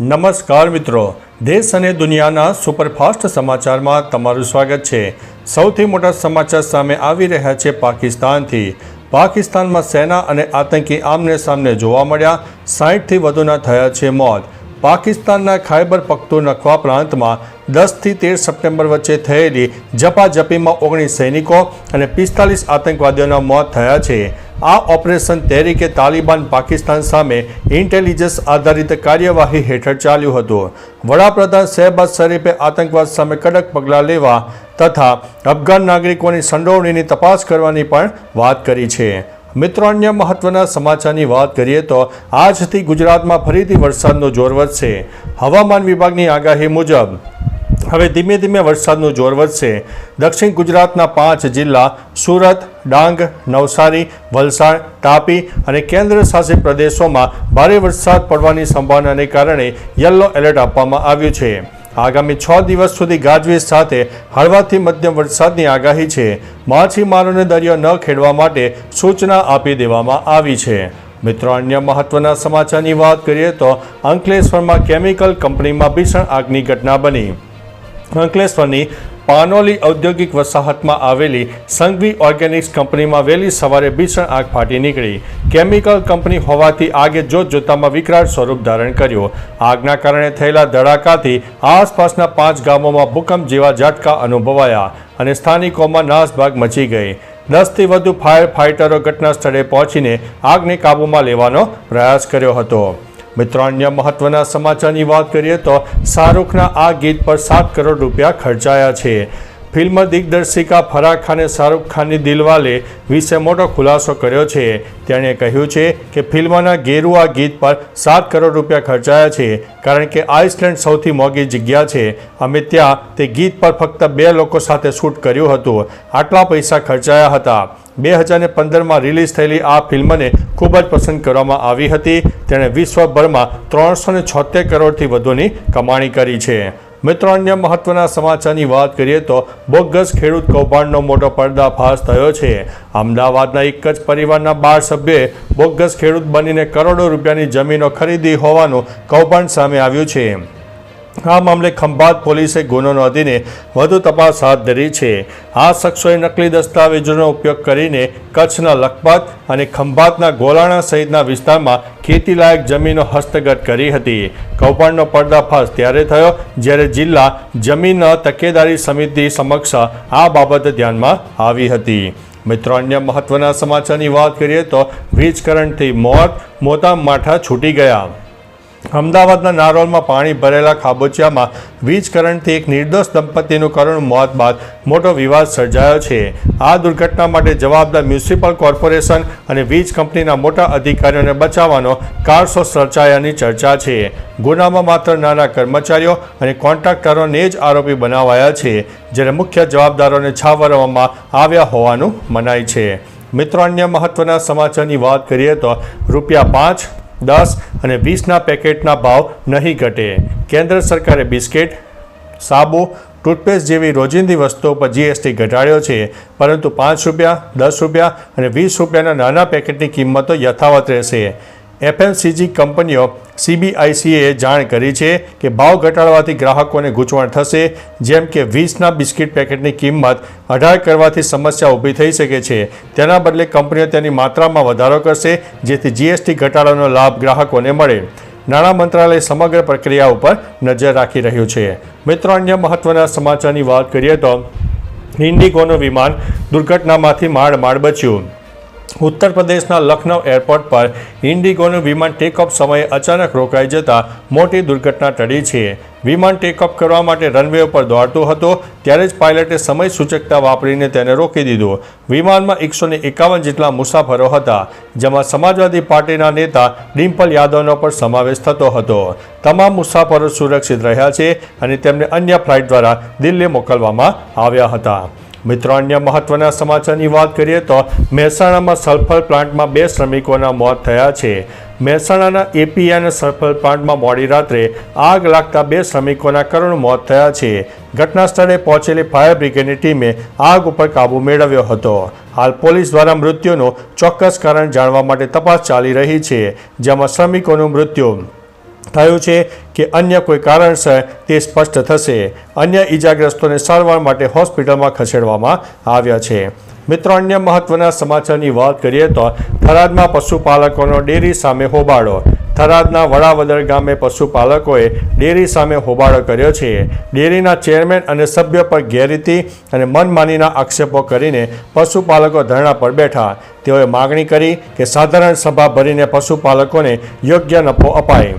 નમસ્કાર મિત્રો. દેશ અને દુનિયાના સુપરફાસ્ટ સમાચારમાં તમારું સ્વાગત છે. સૌથી મોટા સમાચાર સામે આવી રહ્યા છે પાકિસ્તાનથી. પાકિસ્તાનમાં સેના અને આતંકી આમને સામને જોવા મળ્યા. સાહીઠથી વધુના થયા છે મોત. પાકિસ્તાનના ખાયબર નખવા પ્રાંતમાં દસથી તેર સપ્ટેમ્બર વચ્ચે થયેલી ઝપાઝપીમાં ઓગણીસ સૈનિકો અને પિસ્તાલીસ આતંકવાદીઓના મોત થયા છે. આ ઓપરેશન તહેરીકે તાલિબાન પાકિસ્તાન સામે ઇન્ટેલિજન્સ આધારિત કાર્યવાહી હેઠળ ચાલ્યું હતું. વડાપ્રધાન શહેબાઝ શરીફે આતંકવાદ સામે કડક પગલાં લેવા તથા અફઘાન નાગરિકોની સંડોવણીની તપાસ કરવાની પણ વાત કરી છે. મિત્રો, અન્ય મહત્વના સમાચારની વાત કરીએ તો આજથી ગુજરાતમાં ફરીથી વરસાદનો જોર વધશે. હવામાન વિભાગની આગાહી મુજબ હવે ધીમે ધીમે વરસાદનું જોર વધશે. દક્ષિણ ગુજરાતના પાંચ જિલ્લા સુરત, ડાંગ, નવસારી, વલસાડ, તાપી અને કેન્દ્ર શાસિત પ્રદેશોમાં ભારે વરસાદ પડવાની સંભાવનાને કારણે યલો એલર્ટ આપવામાં આવ્યું છે. આગામી છ દિવસ સુધી ગાજવીજ સાથે હળવાથી મધ્યમ વરસાદની આગાહી છે. માછીમારોને દરિયો ન ખેડવા માટે સૂચના આપી દેવામાં આવી છે. મિત્રો, અન્ય મહત્વના સમાચારની વાત કરીએ તો અંકલેશ્વરમાં કેમિકલ કંપનીમાં ભીષણ આગની ઘટના બની. અંકલેશ્વરની પાનોલી ઔદ્યોગિક વસાહતમાં આવેલી સંઘવી ઓર્ગેનિક્સ કંપનીમાં વહેલી સવારે ભીષણ આગ ફાટી નીકળી. કેમિકલ કંપની હોવાથી આગે જોતજોતામાં વિકરાળ સ્વરૂપ ધારણ કર્યું. આગના કારણે થયેલા ધડાકાથી આસપાસના પાંચ ગામોમાં ભૂકંપ જેવા ઝાટકા અનુભવાયા અને સ્થાનિકોમાં નાસભાગ મચી ગઈ. દસથી વધુ ફાયર ફાઇટરો ઘટના સ્થળે પહોંચીને આગને કાબૂમાં લેવાનો પ્રયાસ કર્યો હતો. મિત્રો અન્ય મહત્વના સમાચારની વાત કરીએ તો શાહરૂખના આ ગીત પર સાત કરોડ રૂપિયા ખર્ચાયા છે. ફિલ્મ દિગ્દર્શિકા ફરાહ ખાને શાહરૂખ ખાનની દિલવાલે વિશે મોટો ખુલાસો કર્યો છે. તેણે કહ્યું છે કે ફિલ્મના ગેરુઆ ગીત પર સાત કરોડ રૂપિયા ખર્ચાયા છે, કારણ કે આઇસલેન્ડ સૌથી મોંઘી જગ્યા છે. અમે ત્યાં તે ગીત પર ફક્ત બે લોકો સાથે શૂટ કર્યું હતું. આટલા પૈસા ખર્ચાયા હતા. બે હજારને પંદરમાં રિલીઝ થયેલી આ ફિલ્મને ખૂબ જ પસંદ કરવામાં આવી હતી. તેણે વિશ્વભરમાં ત્રણસો ને છોતેર કરોડથી વધુની કમાણી કરી છે. મિત્રો, અન્ય મહત્વના સમાચારની વાત કરીએ તો બોગસ ખેડૂત કૌભાંડનો મોટો પર્દાફાશ થયો છે. અમદાવાદના એક જ પરિવારના બાર સભ્યે બોગસ ખેડૂત બનીને કરોડો રૂપિયાની જમીનો ખરીદી હોવાનું કૌભાંડ સામે આવ્યું છે. આ મામલે ખંભાત પોલીસે ગુનો નોંધીને વધુ તપાસ હાથ ધરી છે. આ શખ્સોએ નકલી દસ્તાવેજોનો ઉપયોગ કરીને કચ્છના લખપત અને ખંભાતના ગોલાણા સહિતના વિસ્તારમાં ખેતીલાયક જમીનો હસ્તગત કરી હતી. કૌભાંડનો પર્દાફાશ ત્યારે થયો જ્યારે જિલ્લા જમીન તકેદારી સમિતિ સમક્ષ આ બાબત ધ્યાનમાં આવી હતી. મિત્રો, અન્ય મહત્વના સમાચારની વાત કરીએ તો વીજ કરંટથી મોત મોટા માઠા છૂટી ગયા. અમદાવાદના નારોલમાં પાણી ભરેલા ખાબોચિયામાં વીજ કરંટથી એક નિર્દોષ દંપતીનું કરુણ મોત બાદ મોટો વિવાદ સર્જાયો છે. આ દુર્ઘટના માટે જવાબદાર મ્યુનિસિપલ કોર્પોરેશન અને વીજ કંપનીના મોટા અધિકારીઓને બચાવવાનો કારસો સર્જાયાની ચર્ચા છે. ગુનામાં માત્ર નાના કર્મચારીઓ અને કોન્ટ્રાક્ટરોને જ આરોપી બનાવાયા છે, જ્યારે મુખ્ય જવાબદારોને છાવરવામાં આવ્યા હોવાનું મનાય છે. મિત્રો, અન્ય મહત્વના સમાચારની વાત કરીએ તો રૂપિયા પાંચ દસ અને વીસના પેકેટના ભાવ નહીં ઘટે. કેન્દ્ર સરકારે બિસ્કિટ, સાબુ, ટૂથપેસ્ટ જેવી રોજિંદી વસ્તુઓ પર જીએસટી ઘટાડ્યો છે, પરંતુ પાંચ રૂપિયા, દસ રૂપિયા અને વીસ રૂપિયાના નાના પેકેટની કિંમતો યથાવત રહેશે. એફએમસીજી કંપનીઓ સીબીઆઈસીએ જાણ કરી છે કે ભાવ ઘટાડવાથી ગ્રાહકોને ગૂંચવણ થશે, જેમ કે વીસના બિસ્કિટ પેકેટની કિંમત અઢાર કરવાથી સમસ્યા ઊભી થઈ શકે છે. તેના બદલે કંપનીઓ તેની માત્રામાં વધારો કરશે, જેથી જીએસટી ઘટાડાનો લાભ ગ્રાહકોને મળે. નાણાં મંત્રાલય સમગ્ર પ્રક્રિયા ઉપર નજર રાખી રહ્યું છે. મિત્રો, અન્ય મહત્વના સમાચારની વાત કરીએ તો ઇન્ડિગોનું વિમાન દુર્ઘટનામાંથી માળ માળ બચ્યું. ઉત્તર પ્રદેશના લખનૌ એરપોર્ટ પર ઇન્ડિગોનું વિમાન ટેકઓફ સમયે અચાનક રોકાઈ જતા મોટી દુર્ઘટના ટળી છે. વિમાન ટેકઓફ કરવા માટે રનવે ઉપર દોડતું હતું, ત્યારે જ પાયલટે સમય સૂચકતા વાપરીને તેને રોકી દીધું. વિમાનમાં એકસો એકાવન જેટલા મુસાફરો હતા, જેમાં સમાજવાદી પાર્ટીના નેતા ડિમ્પલ યાદવનો પણ સમાવેશ થતો હતો. તમામ મુસાફરો સુરક્ષિત રહ્યા છે અને તેમને અન્ય ફ્લાઇટ દ્વારા દિલ્હી મોકલવામાં આવ્યા હતા. મિત્રો, અન્ય મહત્વના સમાચારની વાત કરીએ તો મહેસાણામાં સલ્ફર પ્લાન્ટમાં બે શ્રમિકોના મોત થયા છે. મહેસાણાના એપીએન સલ્ફર પ્લાન્ટમાં મોડી રાત્રે આગ લાગતા બે શ્રમિકોના કરુણ મોત થયા છે. ઘટના સ્થળે પહોંચેલી ફાયર બ્રિગેડની ટીમે આગ ઉપર કાબૂ મેળવ્યો હતો. હાલ પોલીસ દ્વારા મૃત્યુનું ચોક્કસ કારણ જાણવા માટે તપાસ ચાલી રહી છે, જેમાં શ્રમિકોનું મૃત્યુ થયું છે કે અન્ય કોઈ કારણસર તે સ્પષ્ટ થશે. અન્ય ઈજાગ્રસ્તોને સારવાર માટે હોસ્પિટલમાં ખસેડવામાં આવ્યા છે. મિત્રો, અન્ય મહત્વના સમાચારની વાત કરીએ તો થરાદમાં પશુપાલકોનો ડેરી સામે હોબાળો. થરાદના વડાવદર ગામે પશુપાલકોએ ડેરી સામે હોબાળો કર્યો છે. ડેરીના ચેરમેન અને સભ્ય પર ગેરરીતિ અને મનમાનીના આક્ષેપો કરીને પશુપાલકો ધરણા પર બેઠા. તેઓએ માગણી કરી કે સાધારણ સભા ભરીને પશુપાલકોને યોગ્ય નફો અપાય.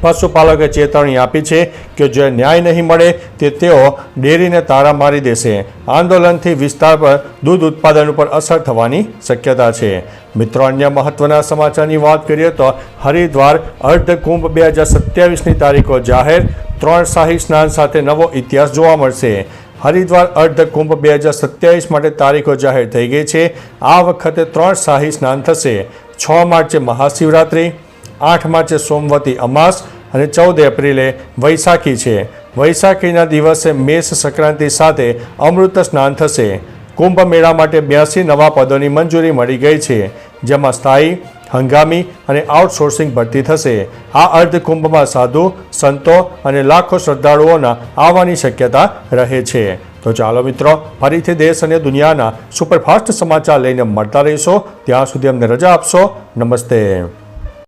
પશુપાલકે ચેતવણી આપી છે કે જો ન્યાય નહીં મળે, તે તેઓ ડેરીને તારા મારી દેશે. આંદોલનથી વિસ્તાર પર દૂધ ઉત્પાદન ઉપર અસર થવાની શક્યતા છે. મિત્રો, અન્ય મહત્વના સમાચારની વાત કરીએ તો હરિદ્વાર અર્ધકુંભ બે હજાર સત્યાવીસની તારીખો જાહેર ત્રણ શાહી સ્નાન સાથે નવો ઇતિહાસ જોવા મળશે. હરિદ્વાર અર્ધકુંભ બે હજાર સત્યાવીસ માટે તારીખો જાહેર થઈ ગઈ છે. આ વખતે ત્રણ શાહી સ્નાન થશે. છ માર્ચે મહાશિવરાત્રિ આઠ માર્ચે સોમવતી અમાસ અને ચૌદ એપ્રિલે વૈશાખી છે. વૈશાખીના દિવસે મેષ સંક્રાંતિ સાથે અમૃત સ્નાન થશે. કુંભ મેળા માટે બ્યાસી નવા પદોની મંજૂરી મળી ગઈ છે, જેમાં સ્થાયી, હંગામી અને આઉટસોર્સિંગ ભરતી થશે. આ અર્ધકુંભમાં સાધુ, સંતો અને લાખો શ્રદ્ધાળુઓના આવવાની શક્યતા રહે છે. તો ચાલો મિત્રો, ફરીથી દેશ અને દુનિયાના સુપરફાસ્ટ સમાચાર લઈને મળતા રહીશો. ત્યાં સુધી અમને રજા આપશો. નમસ્તે.